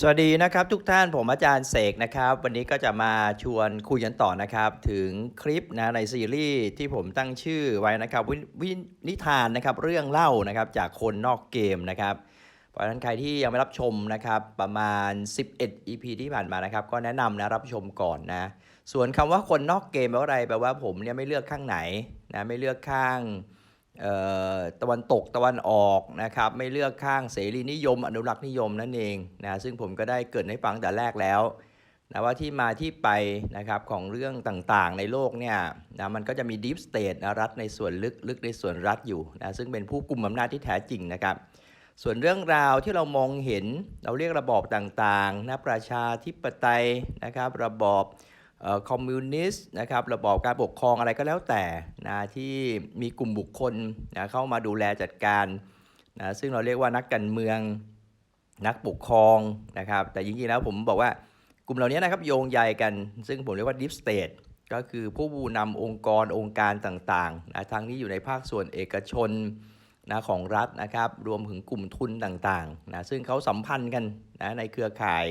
สวัสดีนะครับทุกท่านผมอาจารย์เสกนะครับ วันนี้ก็จะมาชวนคุยกันต่อนะครับ ถึงคลิปนะในซีรีส์ที่ผมตั้งชื่อไว้นะครับววินิทานนะครับเรื่องเล่านะครับจากคนนอกเกมนะครับเพราะฉะนั้นใครที่ยังไม่รับชมนะครับประมาณ 11 EP ที่ผ่านมานะครับ ก็แนะนำนะรับชมก่อนนะ ส่วนคำว่าคนนอกเกมแปลว่าอะไรแปลว่าผมเนี่ยไม่เลือกข้างไหนนะไม่เลือกข้าง ตะวันตกตะวันออกนะครับไม่เลือกข้างเสรีนิยม อนุรักษ์นิยมนั่นเองนะซึ่งผมก็ได้เกิดให้ฟังแต่แรกแล้วนะว่าที่มาที่ไปนะครับของเรื่องต่างๆในโลกเนี่ยนะมันก็จะมีดีฟสเตทนะรัฐในส่วนลึกลึกในส่วนรัฐอยู่นะซึ่งเป็นผู้กลุ่มอำนาจที่แท้จริงนะครับส่วนเรื่องราวที่เรามองเห็นเราเรียกระบอบต่างๆนะประชาธิปไตยนะครับระบอบ คอมมิวนิสต์นะครับระบอบการปกครองอะไรก็แล้วแต่นะที่มีกลุ่มบุคคลนะเข้ามาดูแลจัดการนะซึ่งเราเรียกว่านักการเมืองนักปกครองนะครับ แต่จริงๆแล้วผมบอกว่ากลุ่มเหล่านี้นะครับโยงใยกัน ซึ่งผมเรียกว่า Deep State ก็คือผู้นำองค์กรองค์การต่างๆนะทั้งที่อยู่ในภาคส่วนเอกชนนะของรัฐนะครับ รวมถึงกลุ่มทุนต่างๆนะซึ่งเขาสัมพันธ์กันนะในเครือข่าย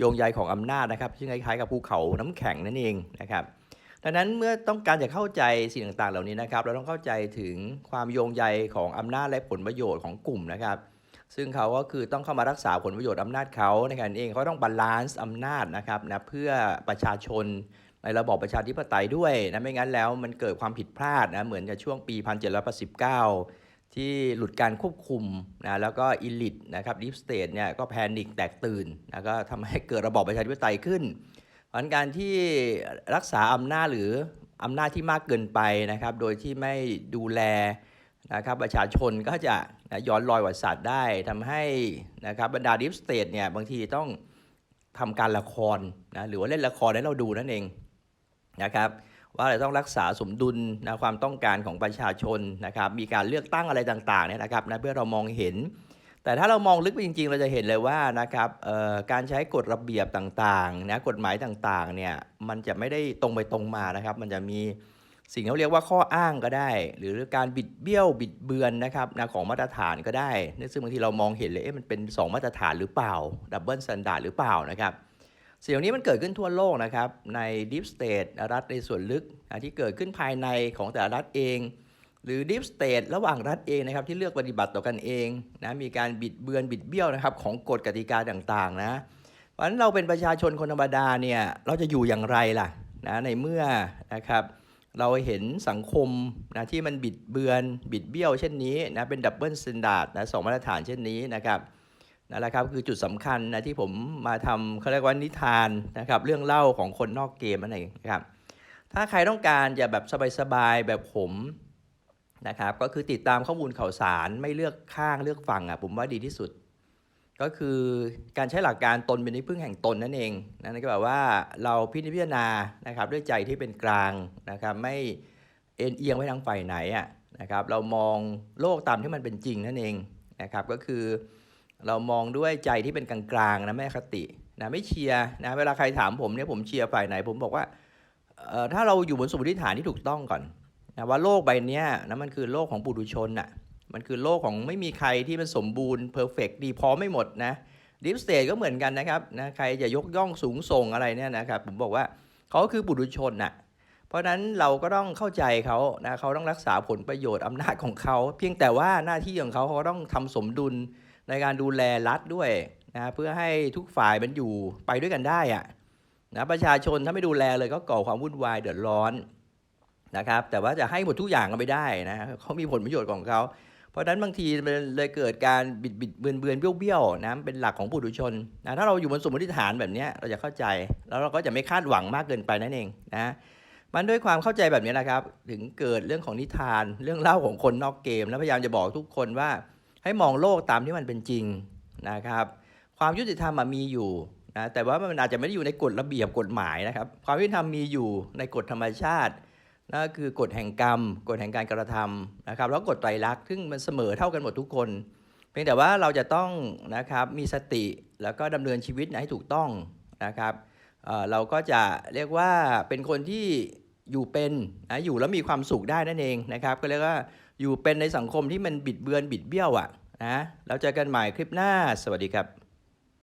โยงใยของอำนาจนะครับซึ่งคล้ายๆกับภูเขาน้ำแข็งนั่นเองนะครับดังนั้นเมื่อต้องการจะเข้าใจสิ่งต่างๆ เหล่านี้นะครับ เราต้องเข้าใจถึงความโยงใยของอำนาจและผลประโยชน์ของกลุ่มนะครับ ซึ่งเขาก็คือต้องเข้ามารักษาผลประโยชน์อำนาจเขาในการเองเขาต้องบาลานซ์อำนาจนะครับนะเพื่อประชาชนในระบอบประชาธิปไตยด้วยนะไม่งั้นแล้วมันเกิดความผิดพลาดนะเหมือนกับช่วงปี 1789 ที่หลุดการควบคุมนะแล้วก็อิลิทนะครับดิฟสเตทเนี่ยก็แพนิคแตกตื่นนะก็ทำให้เกิดระบอบประชาธิปไตยขึ้นเพราะงั้นการที่รักษาอำนาจหรืออำนาจที่มากเกินไปนะครับ โดยที่ไม่ดูแลนะครับประชาชนก็จะนะย้อนรอยวัติศาสตร์ได้ทำให้นะครับบรรดาดิฟสเตทเนี่ยบางทีต้องทำการละครนะหรือว่าเล่นละครให้เราดูนั่นเองนะครับ ว่าเราต้องรักษาสมดุลนะความต้องการของประชาชนนะครับมีการเลือกตั้งอะไรต่างๆเนี่ยนะครับนะเพื่อเรามองเห็น แต่ถ้าเรามองลึกไปจริง ๆ เราจะเห็นเลยว่านะครับการใช้กฎระเบียบต่างๆนะกฎหมายต่างๆเนี่ยมันจะไม่ได้ตรงไปตรงมานะครับ มันจะมีสิ่งที่เขาเรียกว่าข้ออ้างก็ได้ หรือการบิดเบี้ยวบิดเบือนนะครับนะของมาตรฐานก็ได้ซึ่งบางทีเรามองเห็นเลยเอ๊ะมันเป็น 2 มาตรฐานหรือเปล่าดับเบิลสแตนดาร์ดหรือเปล่านะครับ สิ่งนี้มันเกิดขึ้นทั่วโลกนะครับ ใน Deep State รัฐในส่วนลึกที่เกิดขึ้นภายในของแต่ละรัฐเอง หรือ Deep State ระหว่างรัฐเองนะครับที่เลือกปฏิบัติต่อกันเองนะมีการบิดเบือนบิดเบี้ยวนะครับของกฎกติกาต่างๆนะเพราะฉะนั้นเราเป็นประชาชนคนธรรมดาเนี่ยเราจะอยู่อย่างไรล่ะนะในเมื่อนะครับเราเห็นสังคมนะที่มันบิดเบือนบิดเบี้ยวเช่นนี้นะเป็นดับเบิลสแตนดาร์ดนะสองมาตรฐานเช่นนี้นะครับ นั่นแหละครับคือจุดสำคัญนะที่ผมมาทำเขาเรียกว่านิทานนะครับเรื่องเล่าของคนนอกเกมนั่นเองนะครับถ้าใครต้องการจะแบบสบายๆแบบผมนะครับก็คือติดตามข้อมูลข่าวสารไม่เลือกข้างเลือกฝั่งอะผมว่าดีที่สุด ก็คือการใช้หลักการตนเป็นที่พึ่งแห่งตนนั่นเองนั่นก็แบบว่าเราพิจารณานะครับด้วยใจที่เป็นกลางนะครับไม่เอ็นเอียงไปทางฝ่ายไหนอะนะครับเรามองโลกตามที่มันเป็นจริงนั่นเองนะครับก็คือ เรามองด้วยใจที่เป็นกลางๆนะไม่คตินะไม่เชียร์นะเวลาใครถามผมเนี่ยผมเชียร์ฝ่ายไหน ผมบอกว่าเอ่อถ้าเราอยู่บนสมมติฐานที่ถูกต้องก่อนนะว่าโลกใบนี้นะมันคือโลกของปุถุชนน่ะมันคือโลกของไม่มีใครที่มันสมบูรณ์เพอร์เฟกดีพร้อมไม่หมดนะดิฟสเตทก็เหมือนกันนะครับนะใครจะยกย่องสูงส่งอะไรเนี่ยนะครับผมบอกว่าเขาคือปุถุชนน่ะเพราะนั้นเราก็ต้องเข้าใจเขานะเขาต้องรักษาผลประโยชน์อำนาจของเขา เพียงแต่ว่าหน้าที่ของเขาเขาต้องทำสมดุล ในการดูแลรัฐด้วยนะเพื่อให้ทุกฝ่ายมันอยู่ไปด้วยกันได้อะนะประชาชนถ้าไม่ดูแลเลยก็ก่อความวุ่นวายเดือดร้อนนะครับแต่ว่าจะให้หมดทุกอย่างก็ไม่ได้นะเขามีผลประโยชน์ของเขาเพราะฉะนั้นบางทีมันเลยเกิดการบิดบิดเบือนเบือนเบี้ยวเบี้ยวนะเป็นหลักของปุถุชนนะถ้าเราอยู่บนสมมติฐานแบบนี้เราจะเข้าใจ แล้วเราก็จะไม่คาดหวังมากเกินไปนั่นเองนะมันด้วยความเข้าใจแบบนี้นะครับ ถึงเกิดเรื่องของนิทานเรื่องเล่าของคนนอกเกม แล้วพยายามจะบอกทุกคนว่า ให้มองโลกตามที่มันเป็นจริงนะครับ ความยุติธรรมอะมีอยู่นะแต่ว่ามันอาจจะไม่ได้อยู่ในกฎระเบียบกฎหมายนะครับ ความยุติธรรมมีอยู่ในกฎธรรมชาตินั่นก็คือกฎแห่งกรรมกฎแห่งการกระทำนะครับ แล้วกฎไตรลักษณ์ซึ่งมันเสมอเท่ากันหมดทุกคน เพียงแต่ว่าเราจะต้องนะครับมีสติแล้วก็ดำเนินชีวิตให้ถูกต้องนะครับเเราก็จะเรียกว่าเป็นคนที่อยู่เป็นนะอยู่แล้วมีความสุขได้นั่นเองนะครับ ก็เรียกว่า อยู่เป็นในสังคมที่มันบิดเบือนบิดเบี้ยวอะนะแล้วเจอกันใหม่คลิปหน้า สวัสดีครับ